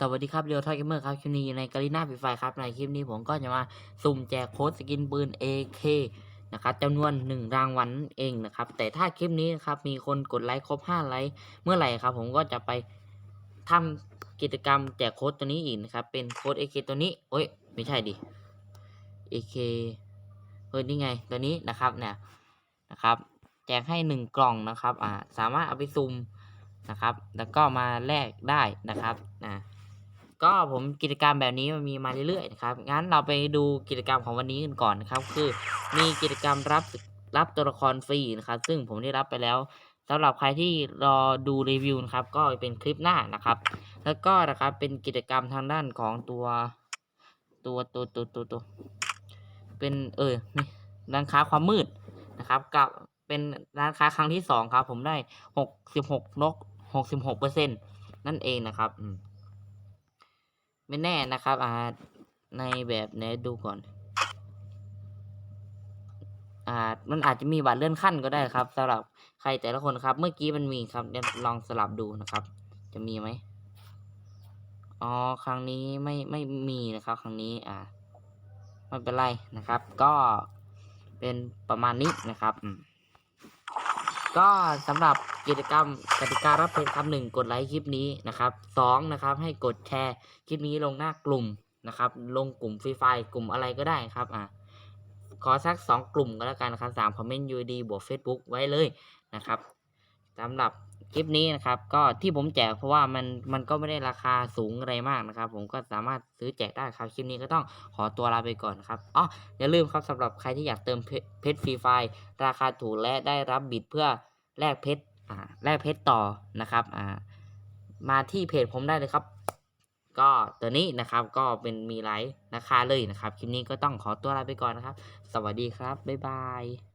สวัสดีครับเรียวทอยเกมเมอร์ครับคลิปนี้อยู่ในกาลิน่าฟรีไฟครับในคลิปนี้ผมก็จะมาสุ่มแจกโค้ดสกินปืน AK นะครับจำนวนหนึ่งรางวัลนั่นเองนะครับ แต่ถ้าคลิปนี้นะครับมีคนกดไลค์ครบ 5 ไลค์เมื่อไหร่ครับ ผมก็จะไปทำกิจกรรมแจกโค้ดตัวนี้อีกนะครับ เป็นโค้ด AK ตัวนี้โอ้ยไม่ใช่ดิ AK เฮ้ยนี่ไงตัวนี้นะครับเนี่ยนะครับ แจกให้หนึ่งกล่องนะครับอ่าสามารถเอาไปสุ่มนะครับ แล้วก็มาแลกได้นะครับนะ ก็ผมกิจกรรมแบบนี้มันมีมาเรื่อยๆนะครับงั้นเราไปดูกิจกรรมของวันนี้กันก่อนนะครับ คือมีกิจกรรมรับรับตัวละครฟรีนะครับ ซึ่งผมได้รับไปแล้วสำหรับใครที่รอดูรีวิวนะครับ ก็เป็นคลิปหน้านะครับ แล้วก็นะครับเป็นกิจกรรมทางด้านของตัวตัวตัวตัวตัวตัวเป็นเออนี่ร้านค้าความมืดนะครับ กับเป็นร้านค้าครั้งที่สองครับ ผมได้หกสิบหกนกหกสิบหกเปอร์เซ็นต์นั่นเองนะครับอืม ไม่แน่นะครับอ่าในแบบไหนดูก่อน อ่ามันอาจจะมีบัตรเลื่อนขั้นก็ได้ครับสำหรับใครแต่ละคนครับ เมื่อกี้มันมีครับเดี๋ยวลองสลับดูนะครับ จะมีไหมอ๋อครั้งนี้ไม่ไม่มีนะครับ ครั้งนี้อ่าไม่เป็นไรนะครับ ก็เป็นประมาณนี้นะครับอืม ก็สำหรับกิจกรรมกติการับเพลงคำหนึ่งกดไลค์คลิปนี้นะครับสองนะครับให้กดแชร์คลิปนี้ลงหน้ากลุ่มนะครับ ลงกลุ่มฟรีไฟกลุ่มอะไรก็ได้ครับอ่าขอสักสองกลุ่มก็แล้วกันนะครับสามคอมเมนต์ยูดีบวกเฟซบุ๊กไว้เลยนะครับ สำหรับคลิปนี้นะครับ ก็ที่ผมแจกเพราะว่ามันมันก็ไม่ได้ราคาสูงอะไรมากนะครับ ผมก็สามารถซื้อแจกได้ครับคลิปนี้ก็ต้องขอตัวลาไปก่อนครับอ๋ออย่าลืมครับสำหรับใครที่อยากเติมเพชรฟรีไฟราคาถูกและได้รับบิดเพื่อแลกเพชรอ่าแลกเพชรต่อนะครับอ่ามาที่เพจผมได้เลยครับ ก็ตัวนี้นะครับก็เป็นมีไลฟ์ราคาเลยนะครับ คลิปนี้ก็ต้องขอตัวลาไปก่อนนะครับ สวัสดีครับบ๊ายบาย